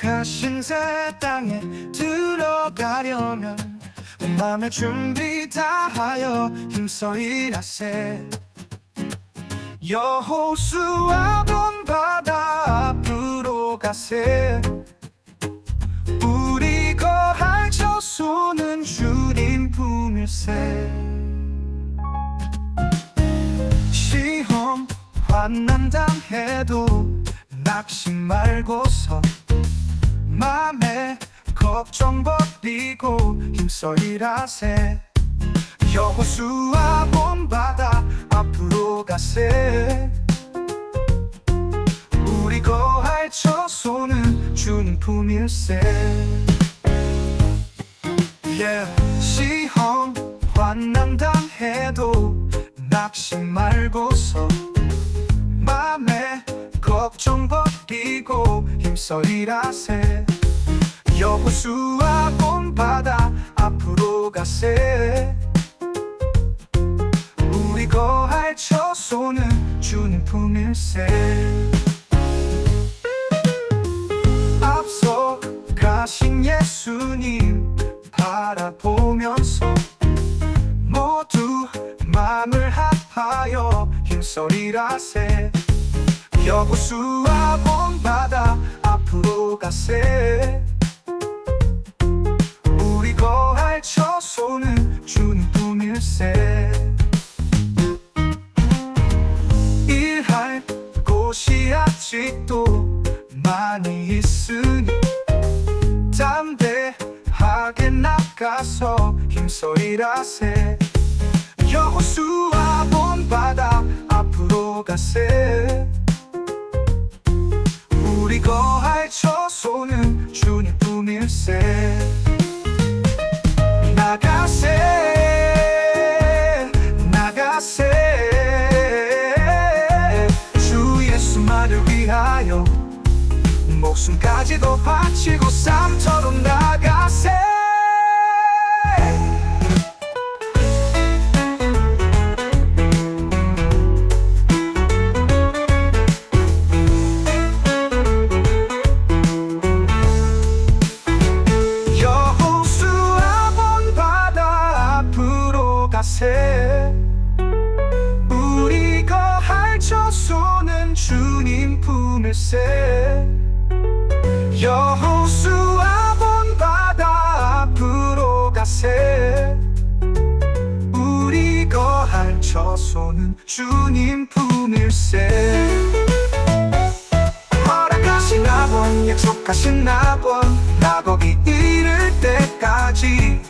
약속하신 새 땅에 들어가려면 온 맘의 준비 다하여 힘써 일하세. 여호수아 본 바다 앞으로 가세. 우리 거할 저소는 주님 품일세. 시험 환난 당해도 낙심 말고서 맘에 걱정 버리고 힘써 일하세 여호수아 본 바다 앞으로 가세 우리 거할 처소는 주님 품일세 yeah. 시험 환난 당해도 낙심 말고서 맘에 걱정 버 리고 힘써 일하세. 여호수아 본 바다 앞으로 가세. 우리 거할 처소는 주님 품일세. 앞서 가신 예수님 바라보면서 모두 마음을 합하여 힘써 일하세. 여호수아 가세. 우리 거할 처소는 주님 품일세. 일할 곳이 아직도 많이 있으니 담대하게 나가서 힘써 일하세 목숨까지도 바치고 삶처럼 나가세. 여호수아 본 바다 앞으로 가세. 우리 거할 처소는 주님 품일세 손은 주님 품일세. 허락하신 아원 약속하신 아본 나보기 이를 때까지.